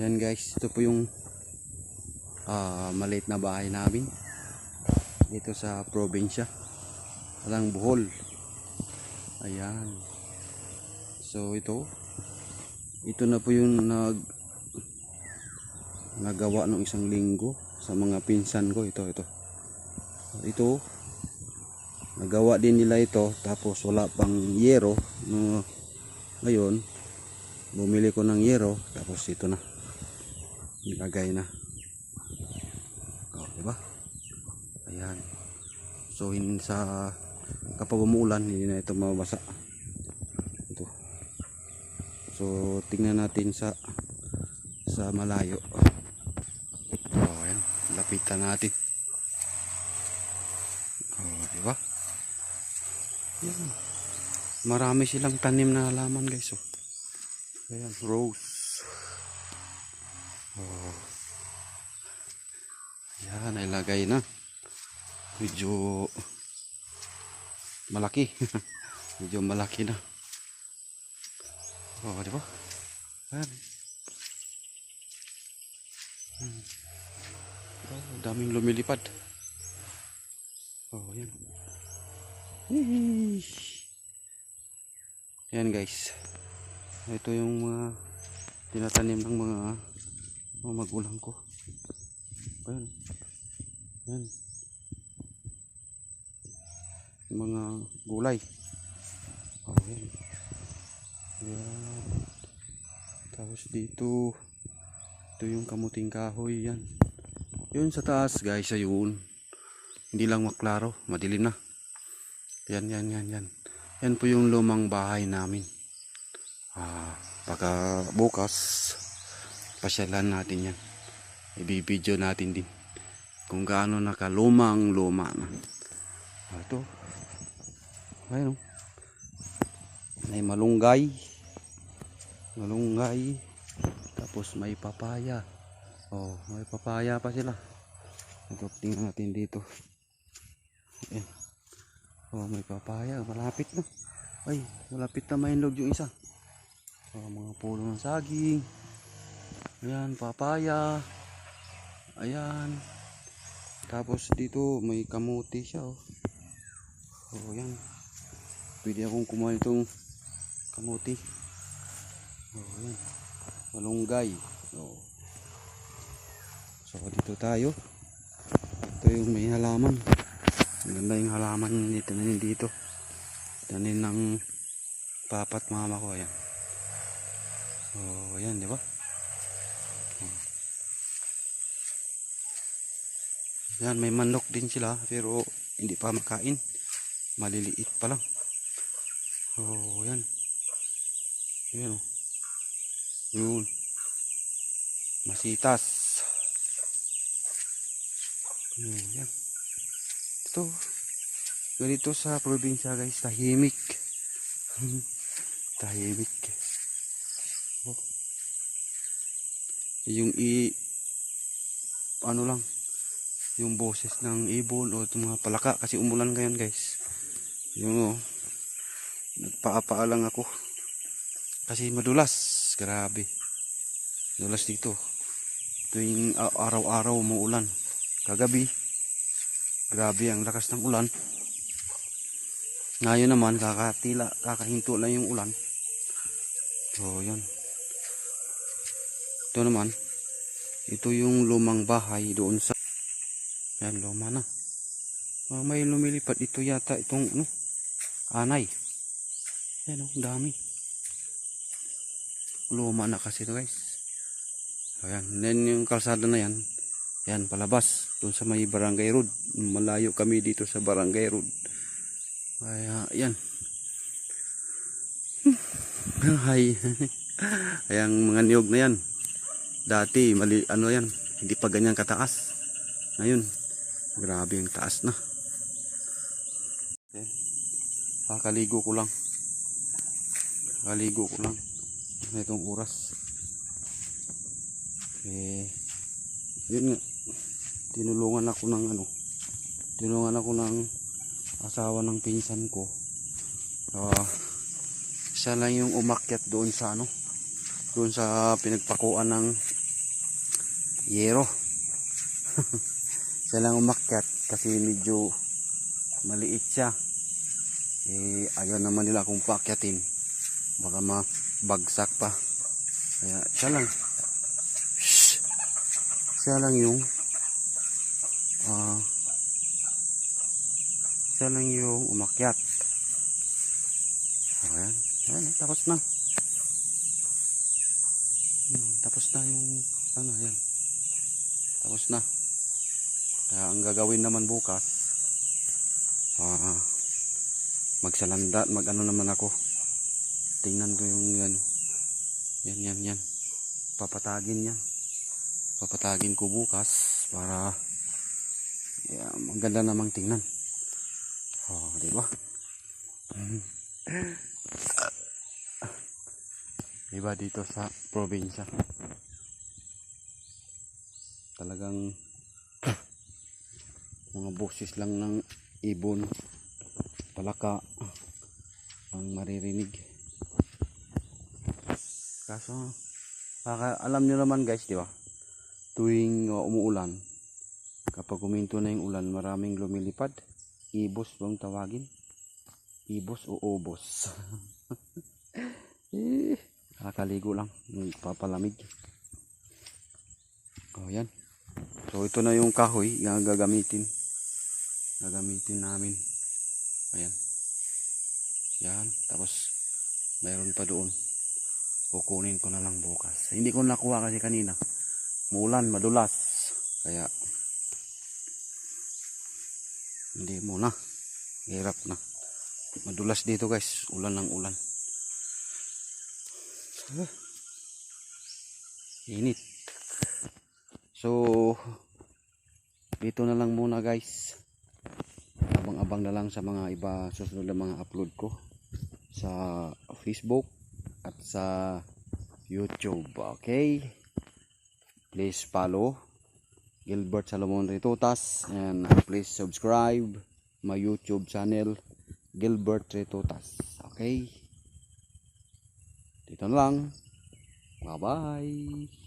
Yan guys, ito po yung ah, maliit na bahay namin dito sa probinsya. Alang Bohol. Ayan. So ito, ito na po yung nag nagawa ng isang linggo sa mga pinsan ko ito ito. Ito nagawa din nila ito tapos wala pang yero no ngayon bumili ko ng yero tapos ito na nilagay na. Oh, di ba ayan. So hin sa kapag umuulan hindi na ito mabasa ito. So tingnan natin sa sa malayo. Oh ayan. Lapitan natin. Oh di ba marami silang tanim na halaman guys oh. Ayan rose Oh. Yan, ilagay na. Medyo malaki. Medyo malaki na. Oh, di ba? Yan. Hmm. Oh, daming lumilipad. Oh, yan. Yan guys. Ito yung mga tinatanim ng mga mga magulang ko. Ayan. Yung Mga gulay. Oh, ayan. Ayan. Tapos dito, ito yung kamuting kahoy yan. Yun sa taas guys, ayun. Hindi lang maklaro, madilim na. Yan, yan, yan, yan. Yan po yung lumang bahay namin. Ah, baka bukas, pasyalan natin yan. Ibibideo natin din kung gaano nakalumang luma na. Ah, ito. Ayun. oh. May malunggay. Malunggay. Tapos may papaya. Oh, may papaya pa sila. Ito, tingnan natin dito. Ayan. Oh, may papaya. Malapit na. Ay, malapit na mainlog yung isa. Oh, mga puno ng saging. Ayan, papaya. Ayan. Tapos dito may kamuti siya oh. Oh, ayan. Pwede akong kumuha itong kamuti. Oh, ayan. Malunggay. Oh. So dito tayo. Ito yung may halaman. Maganda yung halaman dito na dito. Tanin ng papat mama ko ayan. Oh, ayan, di ba? Yan, may manok din sila pero hindi pa makain. Maliliit pa lang. Oh, yan. Yan oh. Yun. Masitas. Hmm, yan. Ito. Ganito sa probinsya guys, tahimik. tahimik. Oh. Yung i ano lang yung boses ng ibon o itong mga palaka. Kasi umulan ngayon guys. Yung oh, nagpaapaa lang ako. Kasi madulas. Grabe. Dulas dito. Tuwing araw-araw umuulan. Kagabi grabe ang lakas ng ulan. Ngayon naman kakatila kakahinto lang yung ulan. So yun. Ito naman. Ito yung lumang bahay doon sa yan, luma na. Ah, may lumilipad. Ito yata itong ano, anay. Yan, oh, dami. Luma na kasi ito guys. Ayan, then yung kalsada na yan, yan, palabas. Doon sa may barangay road. Malayo kami dito sa barangay road. Kaya, yan. Hay. Ayan, mga niyog na yan. Dati, mali, ano yan, hindi pa ganyan kataas. Ngayon, grabe ang taas na. Okay. Kakaligo ko lang. Kakaligo ko lang. Na itong oras. Eh, yun nga. Tinulungan ako ng ano. Tinulungan ako ng asawa ng pinsan ko. Ah, siya lang yung umakyat doon sa ano. Doon sa pinagpakuan ng yero. siya lang umakyat kasi medyo maliit siya. Eh, ayaw naman nila kung paakyatin. Baka mabagsak pa. Kaya siya lang. Siya lang yung ah siya lang yung umakyat. Ayan. Ayan, tapos na. Hmm, tapos na yung ano, yan. Tapos na. Kaya ang gagawin naman bukas, ah, magsalanda, mag ano naman ako. Tingnan ko yung yan. Yan, yan, yan. Papatagin niya. Papatagin ko bukas para yeah, maganda namang tingnan. Oh, di ba? Diba dito sa probinsya? Talagang mga boses lang ng ibon, palaka ang maririnig. Kaso, baka, alam nyo naman guys, di ba? Tuwing uh, umuulan, kapag kuminto na yung ulan, maraming lumilipad. Ibos bang tawagin? Ibos o obos? eh, Nakakaligo lang. Papalamig. O, yan. So, ito na yung kahoy na gagamitin. Gagamitin namin. Ayan. Yan. Tapos, mayroon pa doon. Kukunin ko na lang bukas. Hindi ko nakuha kasi kanina. Mulan, madulas. Kaya, hindi muna. Hirap na. Madulas dito guys. Ulan ng ulan. Init. So, dito na lang muna guys. Abang-abang na lang sa mga iba susunod na mga upload ko sa Facebook at sa YouTube. Okay? Please follow Gilbert Salomon Ritutas and please subscribe my YouTube channel Gilbert Ritutas. Okay? Dito na lang. Bye-bye.